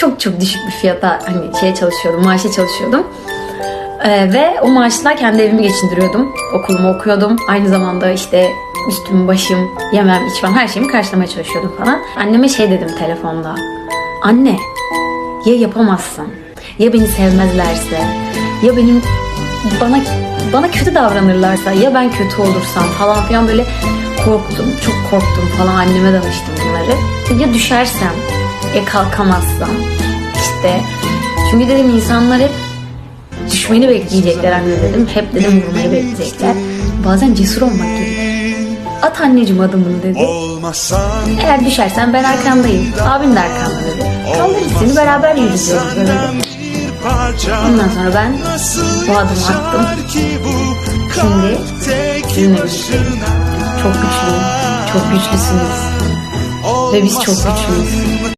çok çok düşük bir fiyata hani şeye çalışıyordum, maaşa çalışıyordum. Ee, ve o maaşla kendi evimi geçindiriyordum. Okulumu okuyordum. Aynı zamanda işte üstüm, başım, yemem, içmem her şeyimi karşılamaya çalışıyordum falan. Anneme şey dedim telefonda. Anne ya yapamazsın ya beni sevmezlerse ya benim bana bana kötü davranırlarsa ya ben kötü olursam falan filan böyle korktum. Çok korktum falan anneme danıştım bunları. Ya düşersem ya kalkamazsam işte çünkü dedim insanlar hep düşmeni bekleyecekler anne dedim. Hep dedim vurmayı bekleyecekler. Bazen cesur olmak gerekiyor. At anneciğim adımını dedi. Eğer düşersen ben arkandayım. Abin de arkanda dedi. Kaldırırız seni beraber yürüyeceğiz böyle. Ondan sonra ben bu adımı attım. Şimdi sizinle. Çok güçlüyüm. Çok güçlüsünüz. Ve biz çok güçlüyüz.